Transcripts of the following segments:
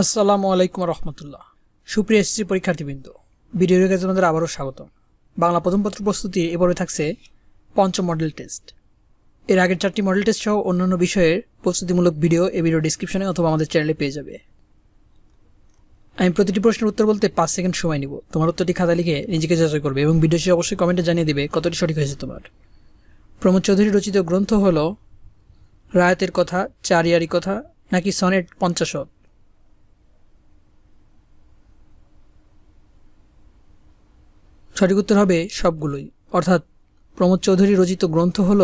আসসালামু আলাইকুম রহমতুল্লাহ। সুপ্রিয় এসসি পরীক্ষার্থীবৃন্দ ভিডিওর কাছে তোমাদের আবারও স্বাগতম। বাংলা প্রথম পত্র প্রস্তুতি এবারে থাকছে পঞ্চম মডেল টেস্ট এর আগের চারটি মডেল টেস্ট সহ অন্যান্য বিষয়ের প্রস্তুতিমূলক ভিডিও এই ভিডিও ডিসক্রিপশনে অথবা আমাদের চ্যানেলে পেয়ে যাবে। আমি প্রতিটি প্রশ্নের উত্তর বলতে পাঁচ সেকেন্ড সময় নিব। তোমার উত্তরটি খাতা লিখে নিজেকে যাচাই করবে এবং ভিডিও শেষে অবশ্যই কমেন্টে জানিয়ে দেবে কতটি সঠিক হয়েছে তোমার। প্রমোদ চৌধুরী রচিত গ্রন্থ হল, রায়তের কথা, চারিয়ারি কথা, নাকি সনেট পঞ্চাশত সঠিক উত্তর হবে সবগুলোই। অর্থাৎ প্রমোদ চৌধুরী রচিত গ্রন্থ হল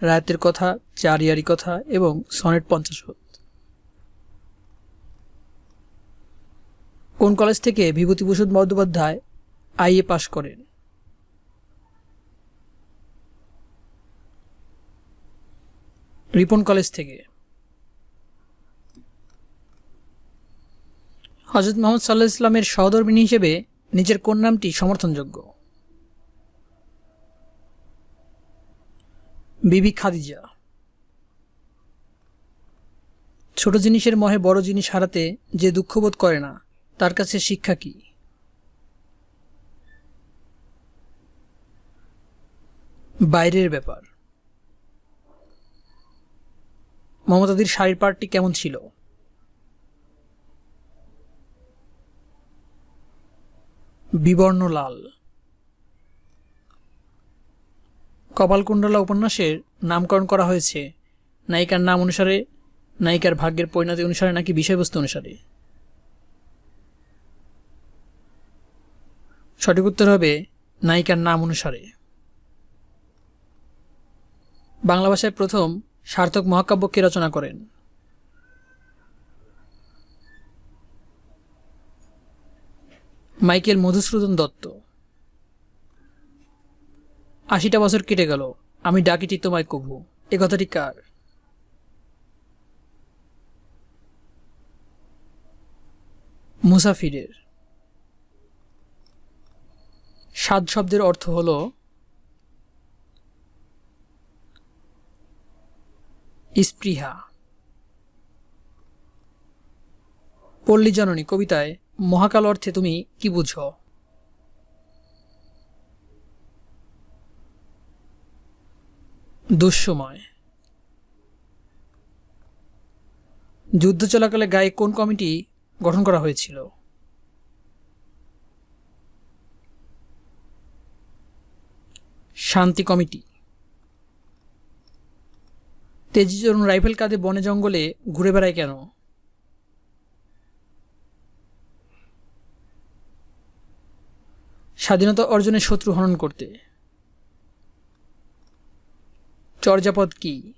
রায়তের কথা চারিয়ারি কথা এবং সনেট পঞ্চাশত কোন কলেজ থেকে বিভূতিভূষণ বন্দ্যোপাধ্যায় আইএ পাশ করেন? রিপন কলেজ থেকে। হজরত মোহাম্মদ সাল্লাহ ইসলামের সহধর্মিনী হিসেবে নিজের কোন নামটি সমর্থনযোগ্য? বিবি খাদিজা। ছোট জিনিসের মহে বড় জিনিস হারাতে যে দুঃখবোধ করে না, তার কাছে শিক্ষা কি? বাইরের ব্যাপার। মমতাদির শাড়ির পার্টটি কেমন ছিল? বিবর্ণ লাল কপালকুণ্ডলা উপন্যাসের নামকরণ করা হয়েছে। নায়িকার নাম অনুসারে, নায়িকার ভাগ্যের পরিণতি অনুসারে নাকি বিষয়বস্তু অনুসারে? সঠিক উত্তর হবে নায়িকার নাম অনুসারে। বাংলা ভাষায় প্রথম সার্থক মহাকাব্য কে রচনা করেন। মাইকেল মধুসূদন দত্ত। আশিটা বছর কেটে গেল। আমি ডাকিটি তোমায় কভু এ কথাটি কার? মুসাফিরের। সাত শব্দের অর্থ হল, স্পৃহা। পল্লী জননী কবিতায় মহাকাল অর্থে তুমি কি বুঝো? দুঃসময়। যুদ্ধ চলাকালে গায়ে কোন কমিটি গঠন করা হয়েছিল? শান্তি কমিটি। তেজিচরণ রাইফেল কাঁধে বনে জঙ্গলে ঘুরে বেড়ায় কেন? স্বাধীনতা অর্জনের শত্রু হনন করতে। চর্যাপদ কি?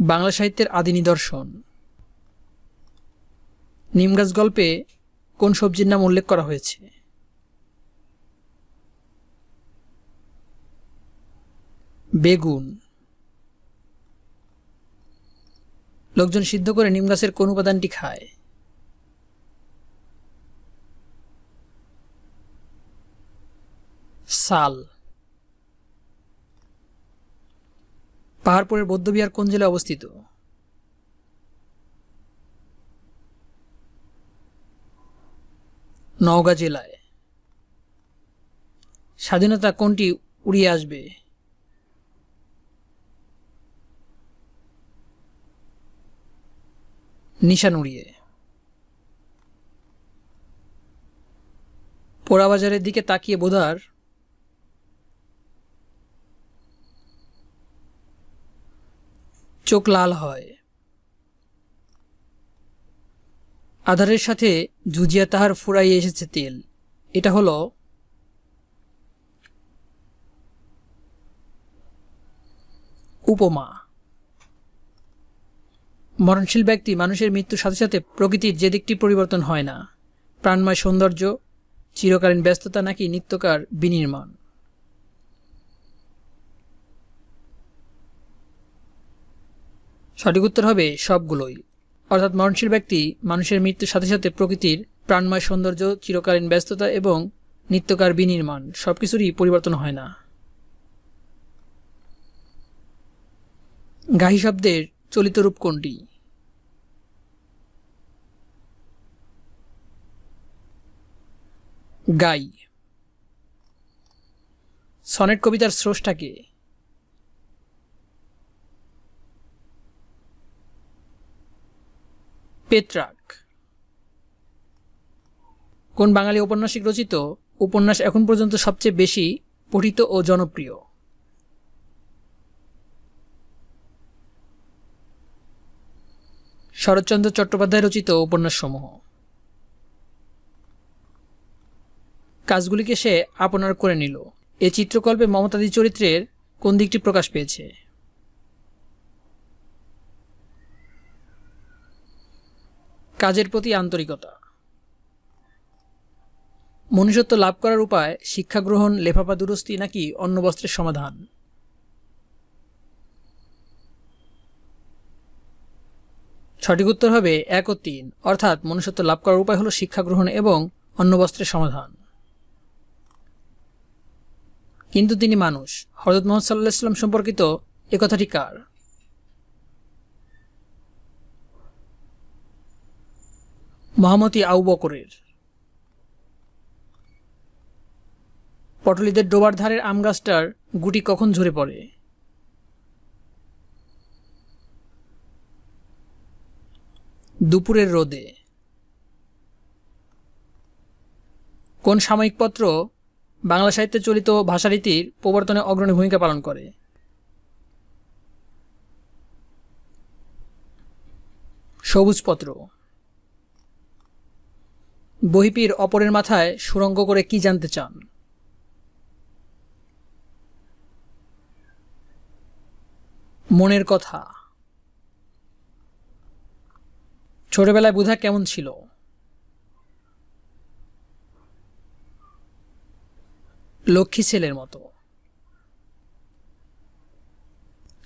বাংলা সাহিত্যের আদি নিদর্শন। নিমগাছ গল্পে কোন সবজির নাম উল্লেখ করা হয়েছে? বেগুন। লোকজন সিদ্ধ করে নিম গাছের কোন উপাদানটি খায়? সাল। পাহাড়পুরের বৌদ্ধবিহার কোন জেলায় অবস্থিত? নওগাঁ জেলায়। স্বাধীনতা কোনটি উড়িয়ে আসবে? নিশান উড়িয়ে। পোড়াবাজারের দিকে তাকিয়ে বোধার চোখ লাল হয়। আধারের সাথে জুজিয়া তাহার ফুরাইয়ে এসেছে তেল। এটা হলো উপমা। মরণশীল ব্যক্তি মানুষের মৃত্যুর সাথে সাথে প্রকৃতির যে দিকটি পরিবর্তন হয় না। প্রাণময় সৌন্দর্য, চিরকালীন ব্যস্ততা নাকি নিত্যকার বিনির্মাণ। সঠিক উত্তর হবে সবগুলোই। অর্থাৎ মরণশীল ব্যক্তি মানুষের মৃত্যুর সাথে সাথে প্রকৃতির প্রাণময় সৌন্দর্য, চিরকালীন ব্যস্ততা এবং নিত্যকার বিনির্মাণ সব কিছুরই পরিবর্তন হয় না। গাহি শব্দের চলিত রূপ কোনটি? গাই। সনেট কবিতার স্রষ্টাকে পেট্রাক কোন বাঙালি ঔপন্যাসিক রচিত, উপন্যাস এখন পর্যন্ত সবচেয়ে বেশি পঠিত ও জনপ্রিয়। শরৎচন্দ্র চট্টোপাধ্যায় রচিত উপন্যাসসমূহ। কাজগুলিকে সে আপনার করে নিল। এ চিত্রকল্পে মমতাদি চরিত্রের কোন দিকটি প্রকাশ পেয়েছে? কাজের প্রতি আন্তরিকতা। মনুষ্যত্ব লাভ করার উপায়, শিক্ষা গ্রহণ লেফাপা দুরস্তি নাকি অন্য বস্ত্রের সমাধান? সঠিক উত্তর হবে এক ও তিন। অর্থাৎ মনুষ্যত্ব লাভ করার উপায় হলো শিক্ষা গ্রহণ এবং অন্য বস্ত্রের সমাধান। কিন্তু তিনি মানুষ। হজরত মোহাম্মদ সাল্লাহ ইসলাম সম্পর্কিত একথাটি কার? মহামতি আউ বকরের। পটলীদের ডোবার ধারের আম গাছটার গুটি কখন ঝরে পড়ে? দুপুরের রোদে। কোন সাময়িক পত্র বাংলা সাহিত্যে চলিত ভাষারীতির প্রবর্তনে অগ্রণী ভূমিকা পালন করে? সবুজপত্র বহিপীর অপরের মাথায় সুরঙ্গ করে কি জানতে চান? মনের কথা। ছোটবেলায় বুধা কেমন ছিল? লক্ষ্মী ছেলের মতো।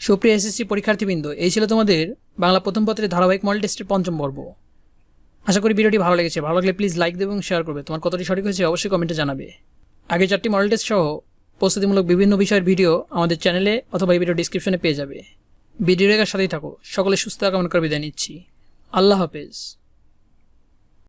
সুপ্রিয় এসএসসি পরীক্ষার্থীবৃন্দ, এই ছিল তোমাদের বাংলা প্রথম পত্রের ধারাবাহিক মডেল টেস্টের পঞ্চম পর্ব। আশা করি ভিডিওটি ভালো লেগেছে। ভালো লাগলে প্লিজ লাইক দেবে এবং শেয়ার করবে। তোমার কতটি সঠিক হয়েছে অবশ্যই কমেন্টে জানাবে। আগে চারটি মডেল টেস্ট সহ প্রস্তুতিমূলক বিভিন্ন বিষয়ের ভিডিও আমাদের চ্যানেলে অথবা এই ভিডিও ডিসক্রিপশনে পেয়ে যাবে। ভিডিও রেখার সাথেই থাকো। সকলে সুস্থ কামনা করে বিদায় নিচ্ছি। আল্লাহ হাফেজ।